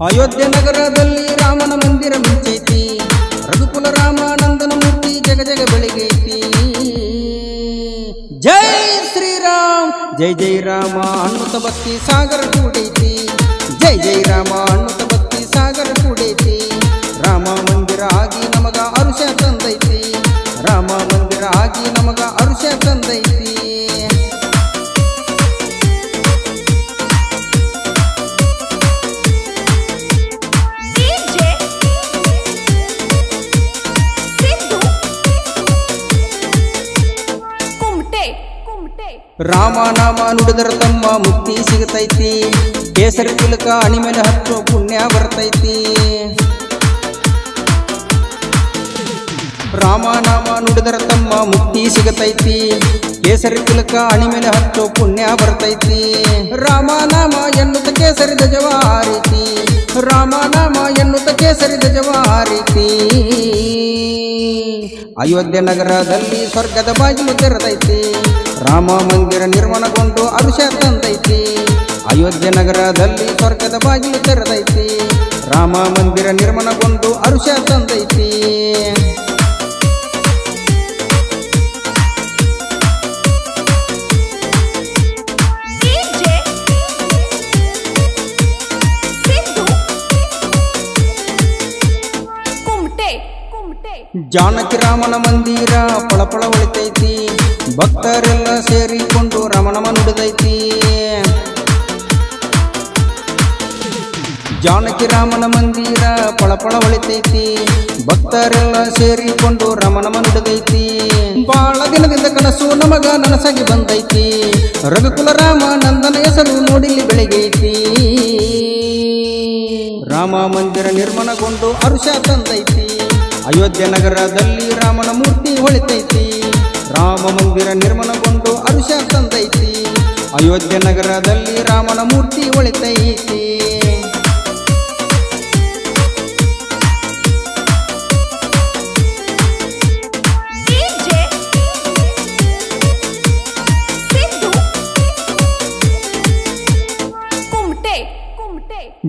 ಅಯೋಧ್ಯೆ ನಗರದಲ್ಲಿ ರಾಮನ ಮಂದಿರ ಮುಂಚೈತಿ ರಘುಕುಲ ರಾಮಾನಂದನ ಮೂರ್ತಿ ಜಗ ಜಗ ಬೆಳಗೈತಿ. ಜೈ ಶ್ರೀರಾಮ್, ಜೈ ಜೈ ರಾಮ ಅನ್ನುತ ಭಕ್ತಿ ಸಾಗರ ಕೂಡೈತಿ. ಜೈ ಜೈ ರಾಮ ಅನ್ನುತ್ತ ರಾಮನಾಮ ನುಡಿದರ ತಮ್ಮ ಮುಕ್ತಿ ಸಿಗತೈತಿ. ಕೇಸರಿ ತಿಲಕ ಅಣಿ ಹತ್ತು ಪುಣ್ಯ ಬರ್ತೈತಿ. ರಾಮನಾಮ ನುಡಿದರ ತಮ್ಮ ಮುಕ್ತಿ ಸಿಗತೈತಿ. ಕೇಸರಿ ತಿಲಕ ಅಣಿ ಹತ್ತು ಪುಣ್ಯ ಬರ್ತೈತಿ. ರಾಮನಾಮ ಎನ್ನುತ್ತ ಕೇಸರಿ ಧ್ವಜವಾರೀತಿ. ರಾಮನಾಮ ಎನ್ನುತ್ತ ಕೇಸರಿ ಧ್ವಜವಾರೀತಿ. ಅಯೋಧ್ಯೆ ನಗರದಲ್ಲಿ ಸ್ವರ್ಗದ ಬಾಗಿಲು ತೆರೆದೈತಿ. ರಾಮ ಮಂದಿರ ನಿರ್ಮಾಣಗೊಂಡು ಅರುಷ ತಂದೈತಿ. ಅಯೋಧ್ಯೆ ನಗರದಲ್ಲಿ ಸ್ವರ್ಗದ ಬಾಗಿಲು ತೆರೆದೈತಿ. ರಾಮ ಮಂದಿರ ನಿರ್ಮಾಣಗೊಂಡು ಅರುಷ ತಂದೈತಿ. ಜಾನಕಿ ರಾಮನ ಮಂದಿರ ಪಳಪಳ ಹೊಳಿತೈತಿ. ಭಕ್ತರೆಲ್ಲ ಸೇರಿಕೊಂಡು ರಮಣಮ ನುಡಿದೈತಿ. ಜಾನಕಿ ರಾಮನ ಮಂದಿರ ಪಳಪಳ ಹೊಳಿತೈತಿ. ಭಕ್ತರೆಲ್ಲ ಸೇರಿಕೊಂಡು ರಮಣಮ ನುಡಿದೈತಿ. ಬಾಳ ದಿನದಿಂದ ಕನಸು ನಮಗ ನನಸಾಗಿ ಬಂದೈತಿ. ರಘುಕುಲ ರಾಮ ನಂದನ ಹೆಸರು ನೋಡಿಲಿ ಬೆಳಗೈತಿ ರಾಮ ಮಂದಿರ ನಿರ್ಮಾಣಗೊಂಡು ಅರುಷ ತಂದೈತಿ. ಅಯೋಧ್ಯೆ ನಗರದಲ್ಲಿ ರಾಮನ ಮೂರ್ತಿ ಹೊಳಿತೈತಿ. ರಾಮ ಮಂದಿರ ನಿರ್ಮಾಣಗೊಂಡು ಅರುಷ ತಂದೈತಿ. ಅಯೋಧ್ಯೆ ನಗರದಲ್ಲಿ ರಾಮನ ಮೂರ್ತಿ ಹೊಳಿತೈತಿ.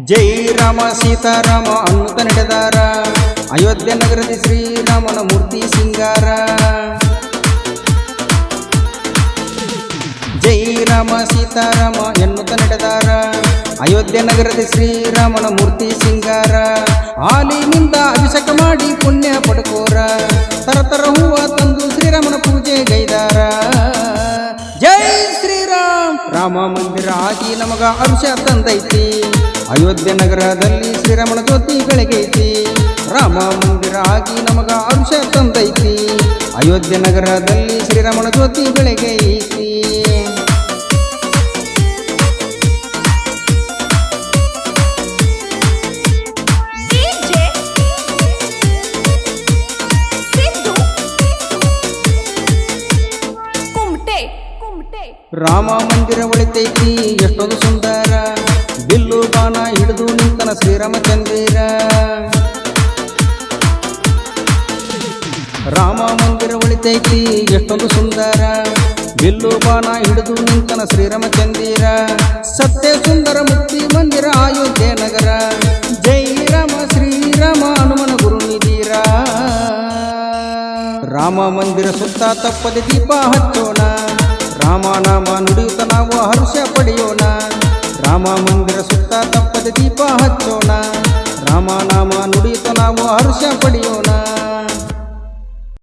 ಜೈ ರಾಮ ಸೀತಾರಾಮ ಅನ್ನುತ್ತ ನಡೆದಾರ. ಅಯೋಧ್ಯೆ ನಗರದ ಶ್ರೀರಾಮನ ಮೂರ್ತಿ ಸಿಂಗಾರ. ಜೈ ರಾಮ ಸೀತಾರಾಮ ಎನ್ನುತ್ತ ನಡೆದಾರ. ಅಯೋಧ್ಯೆ ನಗರದ ಶ್ರೀರಾಮನ ಮೂರ್ತಿ ಸಿಂಗಾರ. ಹಾಲಿನಿಂದ ಅಭಿಷೇಕ ಮಾಡಿ ಪುಣ್ಯ ಪಡ್ಕೋರ. ತರತರ ಹೂವ ತಂದು ಶ್ರೀರಾಮನ ಪೂಜೆ ಗೈದಾರ ಜೈ ಶ್ರೀರಾಮ್. ರಾಮ ಮಂದಿರ ಆಗಿ ನಮಗ ಅಂಶ ತಂದೈತಿ. ಅಯೋಧ್ಯೆ ನಗರದಲ್ಲಿ ಶ್ರೀರಾಮನ ಜ್ಯೋತಿ ಬೆಳಗೈತಿ. ರಾಮ ಮಂದಿರ ಆಗಿ ನಮಗ ಅಂಶ ತಂದೈತಿ. ಅಯೋಧ್ಯೆ ನಗರದಲ್ಲಿ ಶ್ರೀರಾಮನ ಜ್ಯೋತಿ ಬೆಳಗ್ಗೆ ಐತಿ. ರಾಮ ಮಂದಿರ ಒಳಿತೈತಿ ಎಷ್ಟೊಂದು ಸುಂದರ. ಬಿಲ್ಲು ಬಾಣ ಹಿಡಿದು ನಿಂತನ ಶ್ರೀರಾಮಚಂದ್ರ ರಾಮ ಮಂದಿರ ಒಳಿತೈತಿ, ಎಷ್ಟೊಂದು ಸುಂದರ. ಬಿಲ್ಲು ಬಾಣ ಹಿಡಿದು ನಿಂತನ ಶ್ರೀರಾಮಚಂದ್ರ ಸತ್ಯ ಸುಂದರ ಮುಕ್ತಿ ಮಂದಿರ ಅಯೋಧ್ಯೆ ನಗರ. ಜೈ ರಾಮ ಶ್ರೀರಾಮ ಹನುಮನ ಗುರು ನಿಧಿರ. ರಾಮ ಮಂದಿರ ಸುತ್ತ ತಪ್ಪದೆ ದೀಪ ಹಚ್ಚೋಣ. ರಾಮನಾಮ ನುಡಿಯುತ್ತ ನಾವು ಹರ್ಷ ಪಡೆಯೋಣ. ರಾಮ ಮಂದಿರ ಸುತ್ತ ತಪ್ಪದೆ ದೀಪ ಹಚ್ಚೋಣ. ರಾಮನಾಮ ನುಡಿಯುತ್ತ ನಾವು ಹರ್ಷ ಪಡೆಯೋಣ.